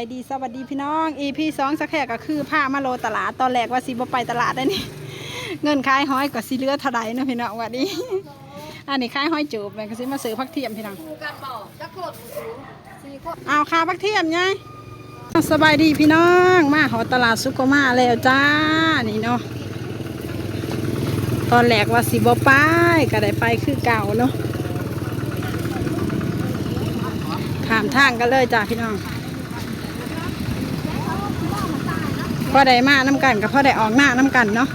ไปดีสวัสดีพี่น้อง EP สองสักแค่ก็คือผ้ามาโลตลาดตอนแรกว่าสิบไปตลาดได้นี่เงินขายห้อยก็สิเลือเท่าใดเนาะพี่น้องวันนี้อันนี้ขายห้อยจูบแม่ก็สิมาซื้อพักเทียมพี่น้องเอาค่าพักเทียมไงสบายดีพี่น้องมาหอตลาดซุกโกมาแล้วจ้านี่เนาะตอนแรกว่าสิบ่ไปก็ได้ไปคือเก่าเนาะขามทางกันเลยจ้าพี่น้อง พอได้มาน้ำกันกับพอได้ออกหน้าน้ำกันเนาะ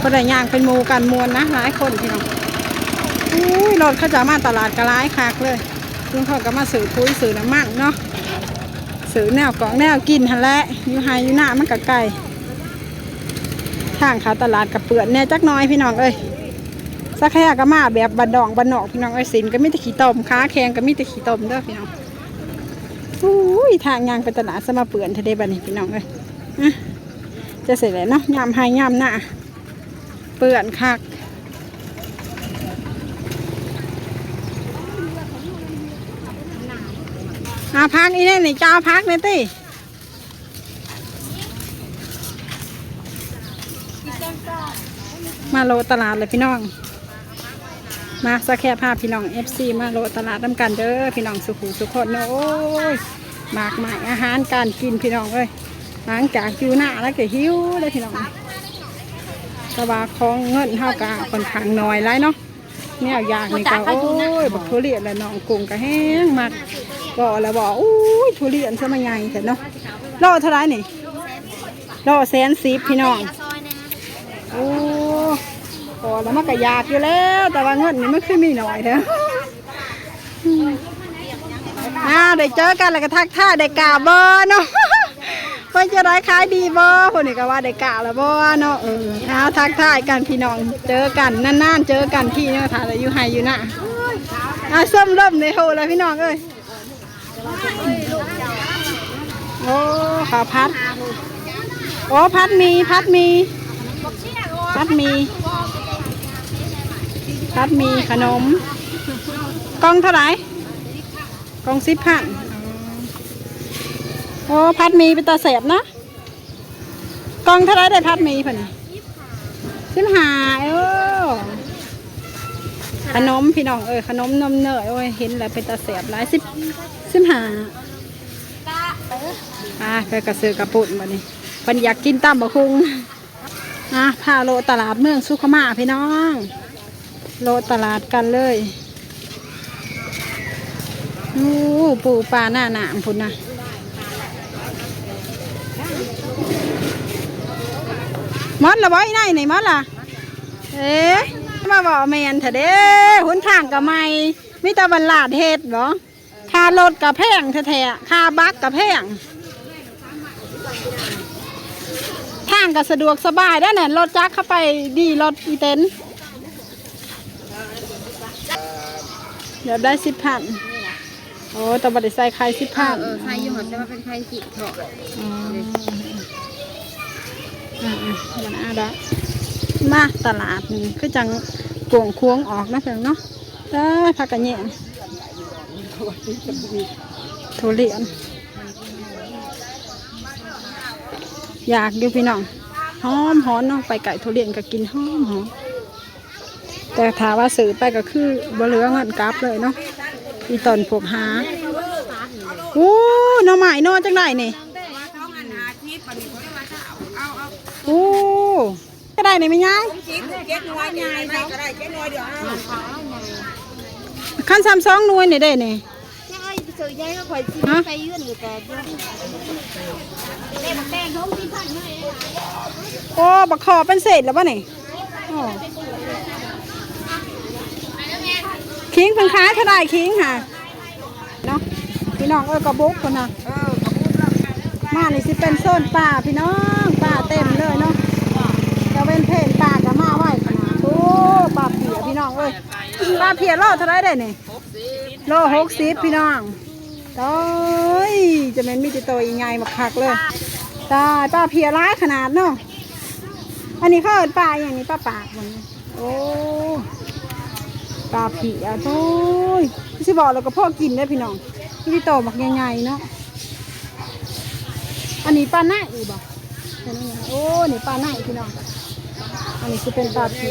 พอได้ย่างเป็นมูกันมวลนะหลายคนพี่น้องอุ้ยรถเขาจะมาตลาดกระไรคักเลยลุงเขาก็มาสื่อคุยสื่อน้ำมันเนาะสื่อแนวกล่องแนวกินหันและอยู่ไฮอยู่หน้ามันกับไก่ทางขาตลาดกับเปื่อนแน่จักน้อยพี่น้องเอ้ยสักแค่ก็มาแบบบันดองบันนอกพี่น้องเอ้ยสินก็มีแต่ขี้ตมค้าแขงก็มีแต่ขี้ตมเด้อพี่น้อง อุ้ยทางยางไปตลาดสมาเปื่อนทะเลบันนี้พี่น้องเลยอะจะเสร็จแล้วเนาะยำให้ยำหน้าเปื่อนคักอาพักอีนี่นี่จะเอาพักเนี่ยติมาโลตลาดเลยพี่น้อง มาสักแค่ภาพพี่น้อง FC มาโลตลาดน้ำกันเด้อพี่น้องสุขุสุขคนเนาะโอ้ยมากมายอาหารการกินพี่น้องเอ้ยหลังจากอยู่หน้าแล้วก็หิวเลยพี่น้องกระบาของเงินเท่ากับค่อนข้างน้อยไรเนาะเนี่ยอยากนี่ก็โอ้ยบักทุเรียนและน้องกุ้งก็แห้งมากก็แล้วบอกอุ้ยทุเรียนซะมาใหญ่แต่เนาะโลเท่าไรนี่โลแสนสิบพี่น้อง ซอยนะ โอ้พอ แล้วมันก็ยากอยู่แล้ว แต่ว่าเงินนี่มันขึ้นมีหน่อยเด้ออ้าวได้เจอกันแล้วก็ทักท่ายได้กล่าบ่เนาะเพิ่นจะได้ขายดีบ่คนนี้ก็ว่าได้กล่าแล้วบ่เนาะเอออ้าวทักทายกันพี่น้องเจอกันนานๆเจอกันที่เนาะถ้าเราอยู่ไฮอยู่น่ะอะส้มร่มในโหแล้วพี่น้องเอ้ยโอ้ขาพัดโอ้พัดมีพัดมีพัดมี พัดมีขนม กล่องเท่าไหร่กล่องสิบพันโอ้พัดมีเป็นตาแสบนะกล่องเท่าไรได้พัดมีพันสิบห้าเออขนมพี่น้องเอ้ยขนมนมเนยโอ้ยเห็นแล้วเป็นตาแสบหลายสิบสิบหาอะไปกระสือกระปุ่นมานี่เพิ่นอยากกินตั้มบะคุงอะพาโลตลาดเมืองสุขมาพี่น้อง โลตลาดกันเลยอู้ปูปลาหน้าหนามพุ่นนะมดละบ่อยไหนไหนมดล่ะ เอ๊ะมาบอกแมนเถอะเด้หุนทางกับไม่มิตรบันลาดเฮ็ดบ่ค่ารถกับแพงแท้ๆค่าบักกับแพงทางก็สะดวกสบายได้เนี่ยรถจักรเข้าไปดีรถอีเต็น เดี๋ยวได้สิบพันโอ้แตบัดได้ใส่ใครสิบพันเออใครอยู่หันแต่ว่าเป็นใครจิตเถอะอ๋ออ่าๆมันอาดะมาตลาดนี่คือจังกวงควงออกนะเพียงเนาะได้พักกันแย่งทุเรียนอยากอยู่พี่น้องหอมหอนเนาะไปไก่ทุเรียนก็กินหอมหอม แต่ถามว่าซื้อไปก็คือบเหลือเงินกลับเลยเนาะอีตอนพวกหาโอ้หน่อไม้นอจังไดนี่โอ้ก็ได้นี่ไม่ยังขั้นสามสองหน่วยนี่ได้นี่ใช่ก็คอยซื้อไปยื่นอยู่แต่เดี๋ยวเล่นแป้งเขาที่พันให้โอ้บักคอเป็นเศษแล้วป่ะนี่โอ้ คิงเพิ่งขายเท่าไรคิงค่ะเนาะพี่น้องเอ้ยกระบุกคนน่ะมานี่สิเป็นโซนป่าพี่น้องป่าเต็มเลยเนาะจะเป็นเพนป่ากับมาไหวขนาดโอ้ป่าเพียพี่น้องเอ้ยป่าเพียโลเท่าไรได้นี่โลหกสิบพี่น้องโอ้ยจะเป็นมีแติโตยังไงมาคักเลยตายป้าเพียร้ายขนาดเนาะอันนี้เขาเอินปลาอย่างนี้ป้าปากมันโอ้ ปลาเพียโอ้ยสิบอกเราก็พ่อกินได้พี่น้องพี่โตบักใหญ่ๆเนาะอันนี้ปลาหน้าอีกบ่โอ้นี่ปลาหน้าอีกพี่น้องอันนี้คือเป็นปลาผี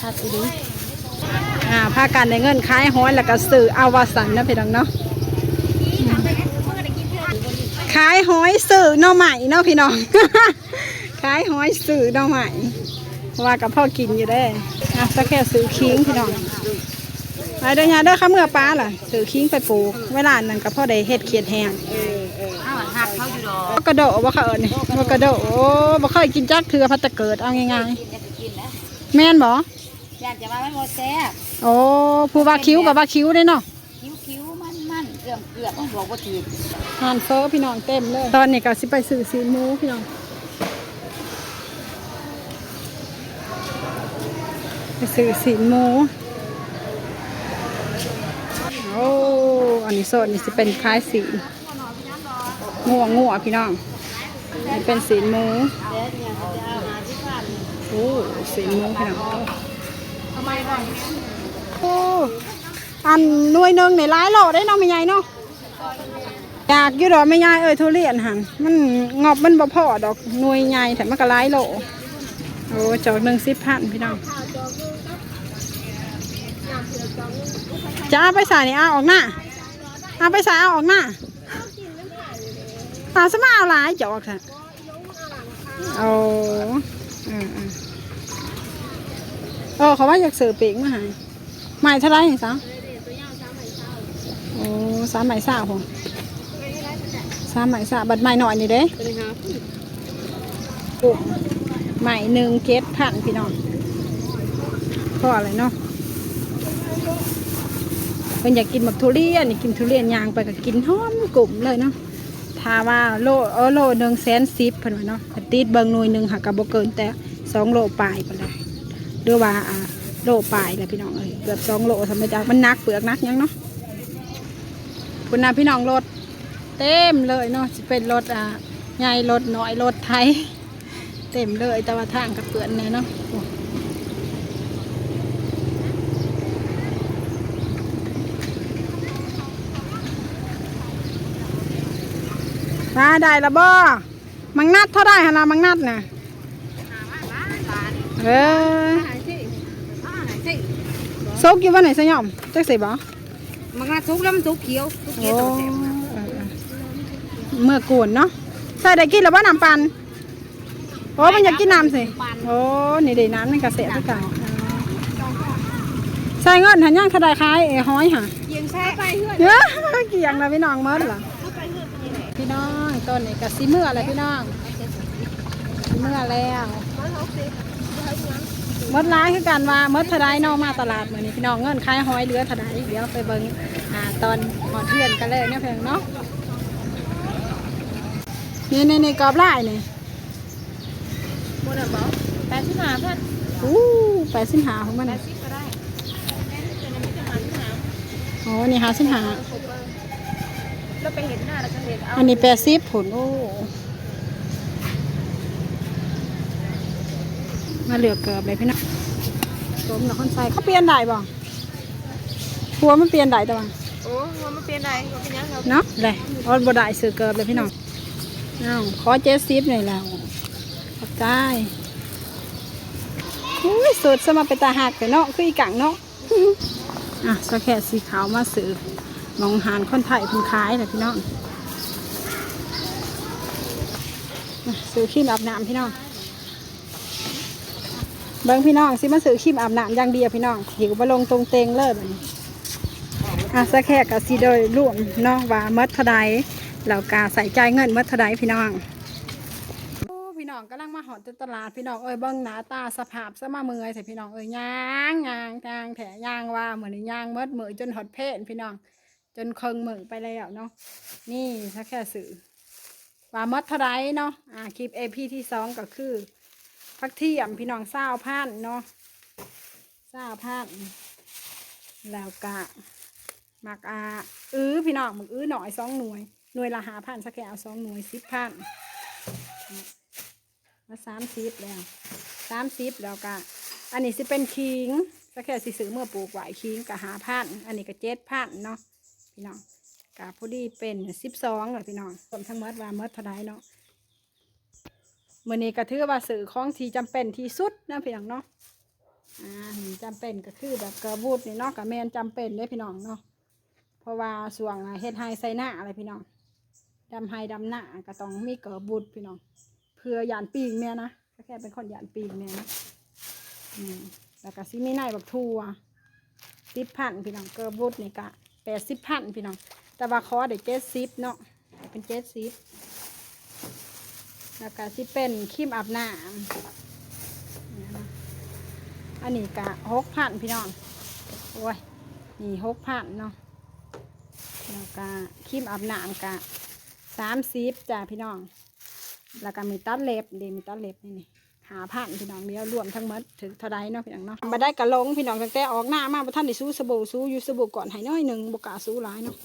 ทัดอีดีอ่าพากันในเงินขายห้อยแล้วก็ซื้ออาวสันนะพี่น้องเนาะขายหอยสื่อน่อใหม่เนาะพี่น้องขายหอยสื่อน่อใหม่ว่ากับพ่อกินอยู่ได้ อะสักแค่ซื้อคิงพี่น้องไปเด้อยาเด้อข้าเมื่อป้าล่ะซื้อคิงไปปลูกเวลานั้นกับพ่อได้เฮ็ดเขียดแห้งอ้าวหักเขาอยู่ดอกบ่กระโดดบ่เขาเอิ้นนี่บ่กระโดดโอ้บ่เคยกินจักเทื่อพัดแตะเกิดเอาง่ายกินจะไปกินแล้วๆแม่นบ่อยากจะมาไม่หมดแซ่บโอ้ผู้ว่าคิ้วกับว่าคิ้วได้เนาะคิ้วคิ้วมันมันเกือบเกือบต้องบอกว่าถือหานเฟอพี่น้องเต็มเลย ตอนนี้ก็สิไปซื้อซีนหมูพี่น้อง ไปซื้อสีหมู โอ้ อันนี้โซนนี่สิเป็นคล้ายสีงัวงัวพี่น้องนี่เป็นสีหมูเดี๋ยวเนี่ยเขาจะเอามาที่บ้านโอ้สีหมูพี่น้องทำไมบ้างโอ้อันหน่วยหนึ่งในร้ายโลได้เนาะไม่ใหญ่เนาะอยากอยู่ดอกไม่ใหญ่เอ้ยทุเรียนหันมันงอบมันบ่พอดอกหน่วยใหญ่แต่มันก็ร้ายโลโอ้จอกหนึ่งสิบพันพี่น้อง จะเอาไปใส่นี่เอาออกหน้าเอาไปใส่เอาออกหน้าเอาสมาเอาหลายจอกค่ะโอ้อืมอืมเออเขาว่าอยากเสือปีกมาใหายใหม่เท่าไหรสาวโอ้สามใหม่สาวผมสามใหม่สาวบัดใหม่หน่อยนี่เด้กลุ่มใหม่หนึ่งเกตพันพี่น้อง พออะไรเนาะเพิ่นอยากกินแบบทุเรียนกินทุเรียนยางไปก็กินหอมกลุ่มเลยเนาะถ้าว่าโลเออโลหนึ่งแสนสิบเพิ่นว่าเนาะติดเบิงหน่วยหนึ่งหักกับบ่เกินแต่สองโลปลายไปเลยหรือว่าอ่าโลปลายแหละพี่น้องเอ้ยเกือบสองโลสมัยจากมันนักเปลือกนักยังเนาะคุณนาพี่น้องรถเต็มเลยเนาะจะเป็นรถอ่าใหญ่รถน้อยรถไทย เต็มเลยแต่ว่าทางกับเปื่อนเนี่ยเนาะ โอ้มาได้ละบ่มังนัดเท่าได้ฮะนะมังนัดน่ะเออซุกอยู่วันไหนสยอมจักสิบ่มันกระซุกแล้วมันซุกเขียวซุกเขีโอ้ยวตัวแซ่บเออเออเมื่อกวนเนาะใส่ได้กินแล้วบ่น้ำปันโอ้มันอยากกินน้ำสิโอ้นี่ได้น้ำมันกระเสะทุกอย่างใส่เงินหันย่างเท่าใดขายไอ้ห้อยค่ะเยียงแซ่ไปเพื่อนเยอะเกี่ยงนะพี่น้องเมิดเหรอพี่น้อง ต้นนี้กับซีเมื่ออะไรพี่น้องซีเมื่อแล้วเมดร้ายคือกันว่าเมดทรายนอกมาตลาดเหมือนนี้พี่น้องเงินขายหอยเหลือทรายเดี๋ยวไปเบิ้งอ่าตอนหอดเพื่อนกันเลยเนี่ยเพียงเนาะนี่นี่นี่กรอบไล่นี่หมดแล้วบอกแปดสิบห้าพันอู้แปดสิบหาของมันแปน่ะดสิบก็ได้แต่นั้นไม่จะมาที่หาอ๋อนี่หาสิบหา แล้วไปเห็นหน้าแล้วก็เห็นเอาอันนี้แปดสิบผลโอ้มาเหลือเกือบเลยพี่น้องผมเหลือคนใส่เขาเปลี่ยนได้บ่หัวมันเปลี่ยนได้แต่ว่าโอ้ว่ามันเป็นไรว่าเป็นยังเราเนาะเลยออนบ่ได้ซื้อเกือบเลยพี่น้องเอาขอเจ็ดสิบหน่อยแล้วขอบใจอุ้ยสุดสมาเป็นตาหักแต่เนาะคืออีกังเนาะอะสแค่สีขาวมาซื้อ มองหานคนไทยเพิ่นขายเลยพี่น้องซื้อครีมอาบน้ำพี่น้องเบิ้งพี่น้องสิมาซื้อครีมอาบน้ำอย่างเดียวพี่น้องหิวมาลงตรงเตงเลยแบบนี้อะสแค่กับซีโดยรวมเนาะว่าเมดเทาใดแล้วกาใส่ใจเงินเมดเทาใดพี่น้องโอ้พี่น้องกำลังมาหอดตลาดพี่น้องเอ้ยเบิ้งหน้าตาสภาพสมาเมือยใส่พี่น้องเอ้ยย่างย่างย่างแถย่างว่าเหมือนย่างเมดมือจนหอดเพศพี่น้อง จนเคิงเมือไปแล้วเนาะนี่ถ้าแค่สื่อว่ามดเทาใดเนาะอ่าคลิปเอพีที่สองก็คือพักเที่ยมพี่น้องเศร้าพันเนาะเศร้าพันแล้วกะหมักอาอื้อพี่น้องมึกอื้อหน่อยสองหน่วยหน่วยละหาพันสักแกเอาสองหน่วยสิบพันมาสามสิบแล้วสามสิบแล้วกะอันนี้สิเป็นคิงสักแค่สิซื้อเมื่อปลูกไหวคิงกับหาพันอันนี้ก็เจ็ดพันเนาะ พี่น้องกาพอดีเป็นสิบสองเลยพี่น้องรวมทั้งหมดว่าหมดเท่าไรเนาะมื่อนี้ก็ถือว่าซื้อของที่จำเป็นที่สุดนะพี่น้องเนาะอ่าจำเป็นก็คือแบบกระบูดนี่เนาะกับแมนจำเป็นเลยพี่น้องเนาะเพราะว่าส่วงเฮ็ดไฮไซน้าอะไรพี่น้องดำไฮดำหน้าก็ต้องมีกระบูดพี่น้องเพื่อยานปีกแม่นะก็แค่เป็นคนยานปีกแม่นะอืมแล้วก็ซิมีนายบักทัวสิบพันพี่น้องเกอร์บุดนี่กะ แปดสิบพันพี่น้อง แต่ว่าคอเด็กเจ็ดสิบเนาะเป็นเจ็ดสิบแล้วก็สิเป็นครีมอาบน้ำอันนี้กะหกพันพี่น้อง โอ้ย นี่หกพันเนาะ แล้วก็ครีมอาบน้ำกะสามสิบจ้าพี่น้อง แล้วก็มีตัดเล็บดีมีตัดเล็บนี่นี่ หาพันพี่น้องเดียวรวมทั้งหมดถึงเท่าใดเนาะพี่น้องเนาะมาได้กระลงพี่น้องตั้งแต่ออกหน้ามาบ่ท่านได้สู้สบู่สู้อยู่สบู่ก่อนให้น้อยหนึ่งบกล้าสู้หลายเนาะ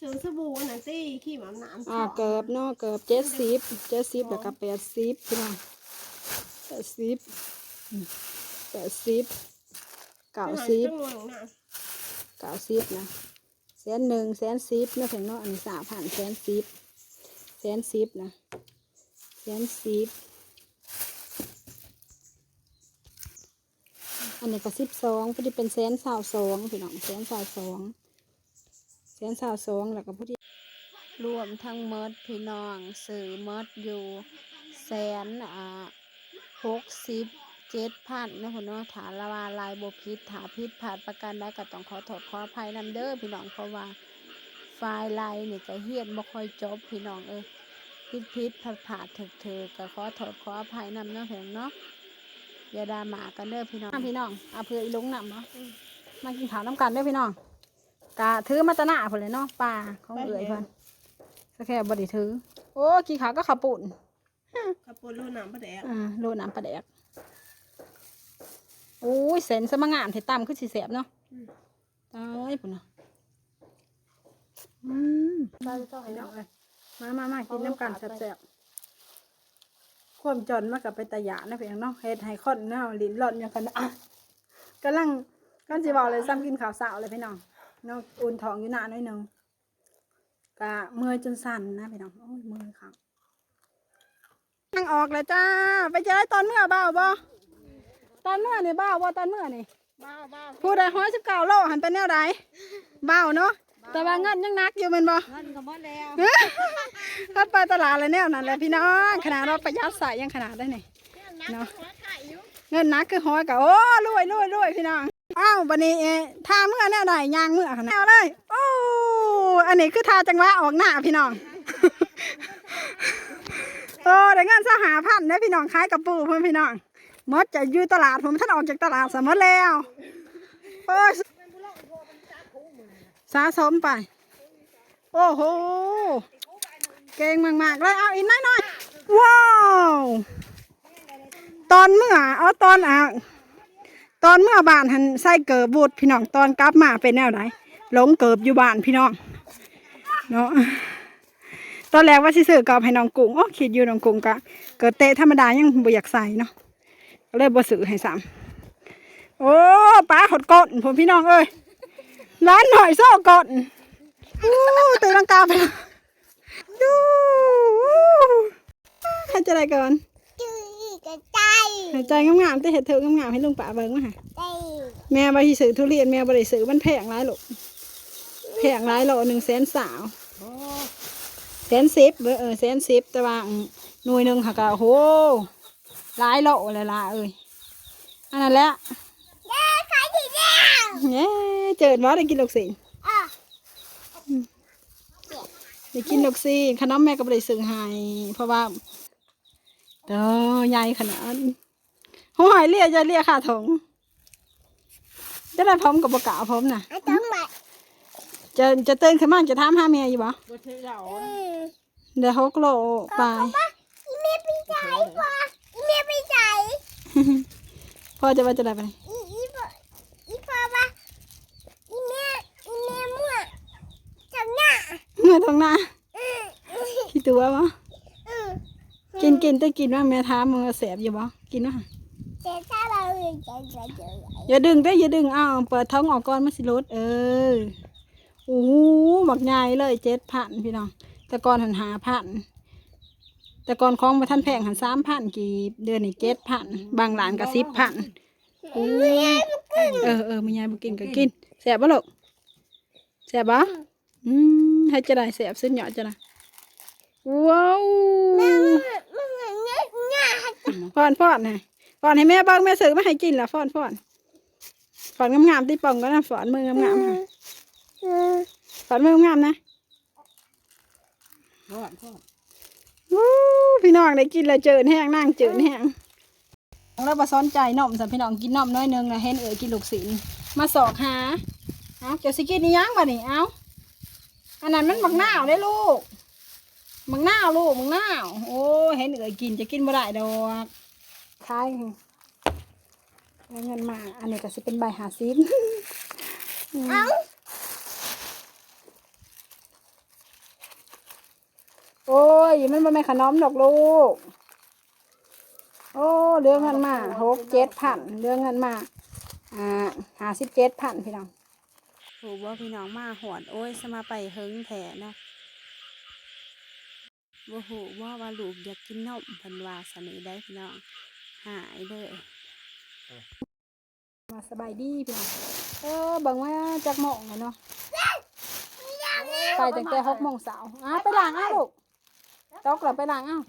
ซื้อสบู่อันนั้นสิขี้หมาน้ำอ่าเกือบเนาะเกือบเจ็ดสิบเจ็ดสิบแล้วก็แปดสิบพี่น้องแปดสิบอืมแปดสิบเก้าสิบจังหวะของน้เก้าสิบนะแสนหนึ่งแสนสิบเนาะพี่น้องเนาะอันนี้สามพันแสนสิบแสนสิบนะแสนสิบ อันนี้ก็สิบสองพอดีเป็นแสนสาวสองพี่น้องแสนสาวสองแสนสาวสองแล้วก็พอดีรวมทั้งหมดพี่น้องสื่อหมดอยู่แสนอ่าหกสิบเจ็ดพันนะคุณเนาะฐานละวาลายบพิษถาพิษผ่านประกันได้ก็ต้องขอโทษขออภัยนำเด้อพี่น้องเพราะว่าไฟล์ไลน์นี่ก็เฮียนบ่ค่อยจบพี่น้องเอ้ยพิษพิษผ่าผ่าถึกเถอก็ขอโทษขออภัยนำเนาะพี่น้องเนาะ อย่าด่าหมากันเด้อพี่น้องพี่น้องเอาเพื่ออีลุงนำเนาะมากินข้าวน้ำกันเด้อพี่น้องกะถือมาตะหนาเพิ่นเลยเนาะปลาของเอื่อยเพิ่นสักแค่บ่ได้ถือ โอ้กินข้าวก็ข้าวปุ่นำกระปุกลูกน้ำปลาแดกอ่าโลน้ำปลาแดกโอ้ยเส้นสมงามเทต่ำขึ้นสีแสบเนาะตายปุ่นเนาะอืมบ้านเจ้าไอ้พี่น้เนาะองเอ้ยมามามากินน้ำกันแสบๆ ความจนมากับไปตะหยานะเพียงเนาะเฮ็ดให้คนเนาะลิ้นหล่อนอย่างกันอะกำลังกันสิบอกเลยซ้ำกินข้าวสาวเลยพี่น้องเนาะอุ่นท้องอยู่หน้าหน่อยหนึงกะเมื่อยจนสั่นนะพี่น้องโอ้ยเมื่อยครับนั่งออกแล้วจ้า ไปเจอตอนเมื่อเบาบ่ตอนเมื่อนี่เบาบ่ตอนเมื่อนี่บ้าบ้าพูดได้ร้อยสิบเก้าโลหันไปแนวใดเบาเนาะ แต่ว่าเงินยังหนักอยู่แมันบ่เงินก็หมดแล้วถ้าไปตลาดเลยแนวนั้นแหละพี่น้องขนาดเราประหยัดใส่ยังขนาดได้นี่เนาะเงินหนักคือห้อยกะโอ้รวยรวยรวยพี่น้องอ้าววันนี้เอะทาเมื่อแนวใดยางเมื่อขนาดเอาเลยโอ้อันนี้คือทาจังหวะออกหน้าพี่น้องโอ้ได้เงินสหาพันนะพี่น้องขายกับปูเพื่อนพี่น้องหมดจะอยู่ตลาดผมท่านออกจากตลาดสมมติแล้วโอ้ย สะสมไป โอ้โห เก่งมากๆเลยเอาอีกน้อยหน่อยๆว้าว ตอนเมื่อเอาตอนอะตอนเมื่อบ้านหันใส่เกิบบูดพี่น้องตอนกลับมาเป็นแนวไหนหลงเกิบอยู่บ้านพี่น้องเนาะตอนแรกว่าสิซื้อกับให้น้องกุ้งโอ้คิดอยู่น้องกุ้งกะเกิดเตะธรรมดายังบ่อยากใส่เนาะเลยบ่ซื้อให้ซ้ำโอ้ป้าหดก้นผมพี่น้องเอ้ย ร้านหน่อยโซ่ก้นอู้ตีลังกาไปแล้วดูใครจะได้ก่อนจื้อกระจายหายใจงามๆแต่เห็ดเธองามๆให้ลุงป่าเบิ่งมาหาได้แม่บาทีซื้อทุเรียนแม่บริซื้อมันแพงหลายโลแพงหลายโลหนึ่งแสนสาวแสนสิบเอเอแสนสิบแต่ว่าหน่วยหนึ่งค่ะก็โหหลายโลเลยละเอ้ยอันนั้นแหละ แล้วเนี่ยเจิดว่าได้กินลูกศิษย์อะได้กินลูกศิษย์ขนมแม่ก็บริซื้อให้เพราะว่าเด้อใหญ่ขนาดหัวหอยเลียจะเลียขาถงจะได้พร้อมกับบกล้าพร้อมน่ะไอ้ต้องมาจะจะตื่นขึ้นมาจะถามหาเมียอยู่บ่บ่ถือเราเดี๋ยวหกโลไปอีเมียไปใจกว่าอีเมียไปใจพ่อจะว่าจะได้ไปไหน อีอีพ่ออีพ่อว่าอีเมียอีเมียมั่วจังหน้า เมื่อตรงหน้าอืออือขี้ตัวบ่อือกินกินแต่กินว่าแม่ถามมึงว่าแสบอยู่บ่กินว่าเจ๊ถ้าเราอย่าดึงได้ออย่าดึงเอาเปิดท้องออกก่อนมันสิลดเออโอ้โหหมักใหญ่เลยเจ็ดพันพี่น้องแต่ก่อนหันหาพันแต่ก่อนของมาท่านแพงหันสามพันกี่เดือนนี่เจ็ดพันบางหลานก็สิบพันโอ้ยเออเออมันยายบุกินก็กินแสบบ่ลูกแสบบ่อืม ให้จะได้แสบสุดยอดจะนะว้าวฟอนฟอนนะฟอนให้แม่บ้างแม่ซื้อมาให้กินละฟอนฟอนฟอนงามๆที่ป่องก็นะฟอนมืองามๆค่ะฟอนมืองามๆนะพ่อพ่อวู้พี่น้องได้กินแล้วเจินแห้งนั่งเจินแห้งแล้วมาซ้อนใจน่อมสัมพี่น้องกินน่อมน้อยนึงนะเห็นเอ๋ยกินลูกศิลมาสอกหาเอาเจ้าสิกินนี่ยังบ่นี่เอา อันนั้นมันบักหน้าวได้ลูกบักหน้าวลูกบักหน้าวโอ้เห็นเอ๋ยกินจะกินบ่ได้ดอกคายเอาเงินมา อันนี้ก็สิเป็นใบหาซิบเอาโอ้ยมันบ่แม่นขนมดอกลูก โอ้เรื่องเงินมาหกเจ็ดพันเรื่องเงินมา อ่าหาสิบเจ็ดพันพี่น้อง โหว่าพี่น้องมาหอดโอ้ยสมาไปเฮิงแผลเนาะบ่โหว่าว่าลูกอยากกินนมเพันว่าสนิได้พี่น้องหายเลยมาสบายดีพี่น้องเออเบังว่าจักโมงแล้วเนาะไปตั้งแต่หกโมงเสาร์อะไปล้างเอ้าลูกตกแล้วไปล้างเอ้า